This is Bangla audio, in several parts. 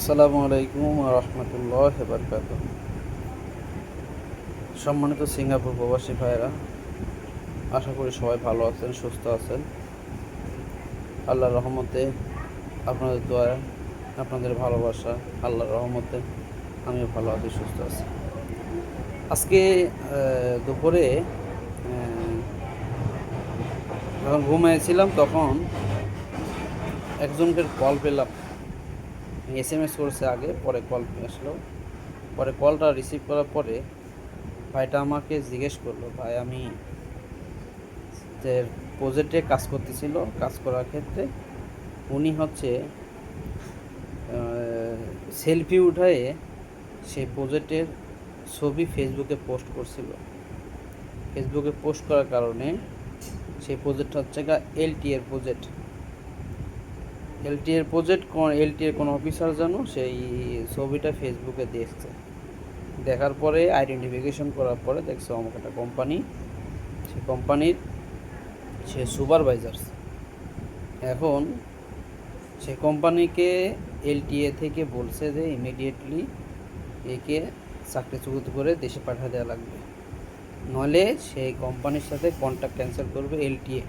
আসসালামু আলাইকুম রহমতুল্লাহ বরকাত সম্মানিত সিঙ্গাপুর প্রবাসী ভাইরা আশা করি সবাই ভালো আছেন, সুস্থ আছেন। আল্লাহর রহমতে আপনাদের দোয়া আপনাদের ভালোবাসা, আল্লাহর রহমতে আমিও ভালো আছি, সুস্থ আছি। আজকে দুপুরে যখন ঘুমিয়েছিলাম তখন একজনকে কল পেলাম। এস এম এস করেছে আগে, পরে কল আসলো। পরে কলটা রিসিভ করার পরে ভাইটা আমাকে জিজ্ঞেস করল, ভাই, আমি যে প্রজেক্টে কাজ করতেছিল, কাজ করার ক্ষেত্রে উনি হচ্ছে সেলফি উঠায়ে সেই প্রজেক্টের ছবি ফেসবুকে পোস্ট করছিল। ফেসবুকে পোস্ট করার কারণে সেই প্রজেক্টটা হচ্ছে গা এলটি এর প্রজেক্ট এলটি এর প্রজেক্ট এলটি এর কোনো অফিসার যেন সেই ছবিটা ফেসবুকে দেখছে। দেখার পরে আইডেন্টিফিকেশন করার পরে দেখছে আমাকে একটা কোম্পানি সেই কোম্পানির সে সুপারভাইজার্স এখন সেই কোম্পানিকে এলটিএ থেকে বলছে যে ইমিডিয়েটলি একে চাকরি চাকরিচ্যুত করে দেশে পাঠিয়ে দেওয়া লাগবে। নলে সেই কোম্পানির সাথে কন্ট্যাক্ট ক্যান্সেল করবে এলটিএ।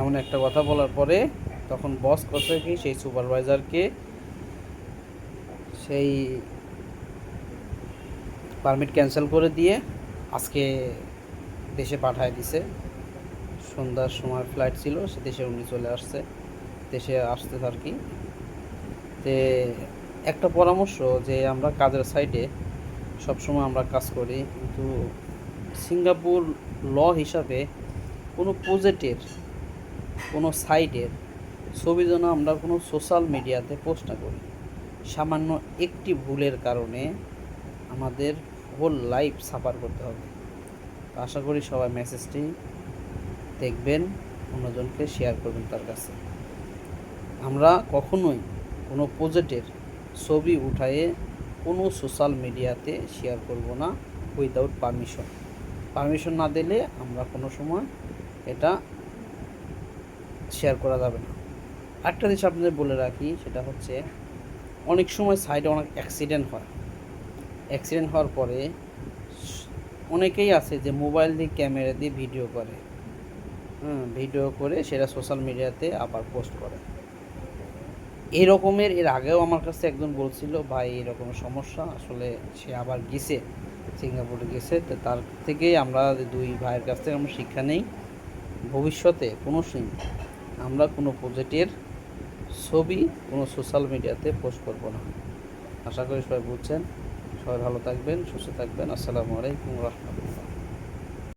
এমন একটা কথা বলার পরে তখন বস করছে কি, সেই সুপারভাইজারকে সেই পারমিট ক্যান্সেল করে দিয়ে আজকে দেশে পাঠায় দিছে। সন্ধ্যার সময় ফ্লাইট ছিল, সে দেশে উনি চলে আসছে। দেশে আসতে আর কি। তে একটা পরামর্শ যে আমরা কাজের সাইডে সবসময় আমরা কাজ করি, কিন্তু সিঙ্গাপুর ল হিসাবে কোনো প্রজেক্টের কোনো সাইটের ছবি যেন আমরা কোনো সোশ্যাল মিডিয়াতে পোস্ট না করি। সামান্য একটি ভুলের কারণে আমাদের হোল লাইফ সাফার করতে হবে। আশা করি সবাই মেসেজটি দেখবেন, অন্যজনকে শেয়ার করবেন তার কাছে। আমরা কখনোই কোনো প্রজেক্টের ছবি উঠায়ে কোনো সোশ্যাল মিডিয়াতে শেয়ার করব না উইদাউট পারমিশন পারমিশন না দিলে আমরা কোনো সময় এটা শেয়ার করা যাবে না। একটা জিনিস আপনাদের বলে রাখি, সেটা হচ্ছে অনেক সময় সাইডে অনেক অ্যাক্সিডেন্ট হয়। অ্যাক্সিডেন্ট হওয়ার পরে অনেকেই আছে যে মোবাইল দিয়ে ক্যামেরা দিয়ে ভিডিও করে। হ্যাঁ ভিডিও করে সেটা সোশ্যাল মিডিয়াতে আবার পোস্ট করে। এই রকমের এর আগেও আমার কাছে একজন বলছিল, ভাই, এরকম সমস্যা, আসলে সে আবার গেছে, সিঙ্গাপুরে গেছে। তো তার থেকেই আমরা দুই ভাইয়ের কাছ থেকে আমরা শিক্ষা নেই। ভবিষ্যতে কোনো সময় আমরা কোনো প্রজেক্টের ছবি, কোনো সোশ্যাল মিডিয়াতে পোস্ট করব না। আশা করি সবাই বুঝছেন। সবাই ভালো থাকবেন, সুস্থ থাকবেন। আসসালামু আলাইকুম রহমতুল্লাহ।